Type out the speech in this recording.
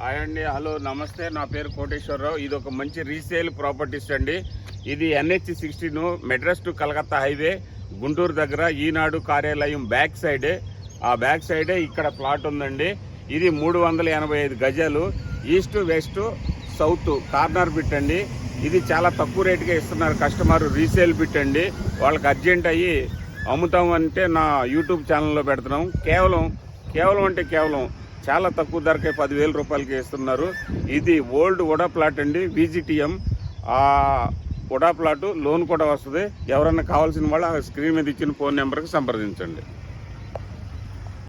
Hi అండి hello నమస్తే. నా పేరు కోటేశ్వరరావు. ఇది ఒక మంచి రీసేల్ ప్రాపర్టీస్ అండి. ఇది NH sixteen Madras to Calcutta highway Guntur దగ్గర ఈనాడు కార్యాలయం బ్యాక్ సైడే. ఆ బ్యాక్ సైడే ఇక్కడ ప్లాట్ ఉందండి. ఇది మూడు వందల ఎనభై ఐదు గజాలు. East west south corner bit అండి. ఇది చాలా తక్కువ రేటుకే ఇస్తున్నారు కస్టమర్ రీసేల్ బిట్ అండి. వాళ్ళకి అర్జెంట్ అయ్యి అమ్ముతాం అంటే నా యూట్యూబ్ ఛానల్లో పెడుతున్నాం. కేవలం కేవలం అంటే కేవలం చాలా తక్కువ ధరకే పదివేల రూపాయలకి ఇస్తున్నారు ఇది ఓల్డ్ వడా ప్లాట్ అండి విజిటిఎం ఆ ఉడా లోన్ కూడా వస్తుంది. ఎవరన్నా కావాల్సిన వాళ్ళు ఆ స్క్రీన్ మీద ఇచ్చిన ఫోన్ నెంబర్కి సంప్రదించండి.